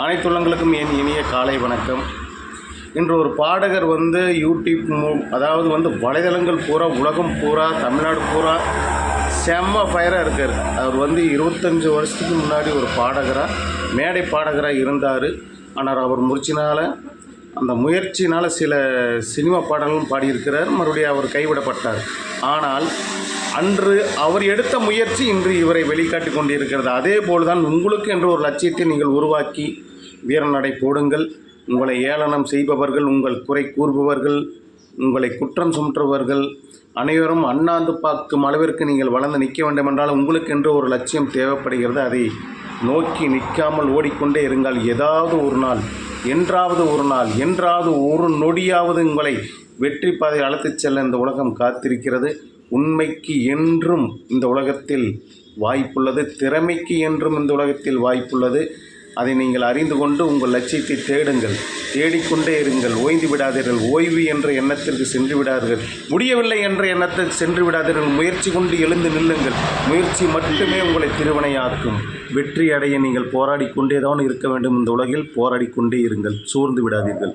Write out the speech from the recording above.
அனைத்துள்ளங்களுக்கும் என் இனிய காலை வணக்கம். இன்று ஒரு பாடகர் வந்து யூடியூப் மூ அதாவது வந்து வலைதளங்கள் பூரா உலகம் பூரா தமிழ்நாடு பூரா செம்ம ஃபயராக இருக்கார். அவர் வந்து இருபத்தஞ்சி வருஷத்துக்கு முன்னாடி ஒரு பாடகராக மேடை பாடகராக இருந்தார். ஆனால் அவர் முயற்சினால் அந்த முயற்சினால் சில சினிமா பாடல்களும் பாடியிருக்கிறார். மறுபடியும் அவர் கைவிடப்பட்டார். ஆனால் அன்று அவர் எடுத்த முயற்சி இன்று இவரை வெளிக்காட்டி கொண்டிருக்கிறது. அதே போல்தான் உங்களுக்கு என்று ஒரு லட்சியத்தை நீங்கள் உருவாக்கி வீரநடை போடுங்கள். உங்களை ஏளனம் செய்பவர்கள் உங்கள் குறை கூறுபவர்கள் உங்களை குற்றம் சுமற்றுபவர்கள் அனைவரும் அண்ணாந்து பார்க்கும் அளவிற்கு நீங்கள் வளர்ந்து நிற்க வேண்டும் என்றால் உங்களுக்கென்று ஒரு லட்சியம் தேவைப்படுகிறது. அதை நோக்கி நிற்காமல் ஓடிக்கொண்டே இருங்கள். ஏதாவது ஒரு நாள் என்றாவது ஒரு நாள் என்றாவது ஒரு நொடியாவது உங்களை வெற்றி பாதை அழைத்துச் செல்ல இந்த உலகம் காத்திருக்கிறது. உண்மைக்கு என்றும் இந்த உலகத்தில் வாய்ப்புள்ளது திறமைக்கு என்றும் இந்த உலகத்தில் வாய்ப்புள்ளது. அதை நீங்கள் அறிந்து கொண்டு உங்கள் லட்சியத்தை தேடுங்கள். தேடிக்கொண்டே இருங்கள். ஓய்ந்து விடாதீர்கள். ஓய்வு என்ற எண்ணத்திற்கு சென்று விடாதீர்கள். முடியவில்லை என்ற எண்ணத்திற்கு சென்று விடாதீர்கள். முயற்சி கொண்டு எழுந்து நில்லுங்கள். முயற்சி மட்டுமே உங்களை திருவினையாக்கும் வெற்றி அடைய நீங்கள் போராடிக்கொண்டே தான் இருக்க வேண்டும். இந்த உலகில் போராடிக்கொண்டே இருங்கள். சோர்ந்து விடாதீர்கள்.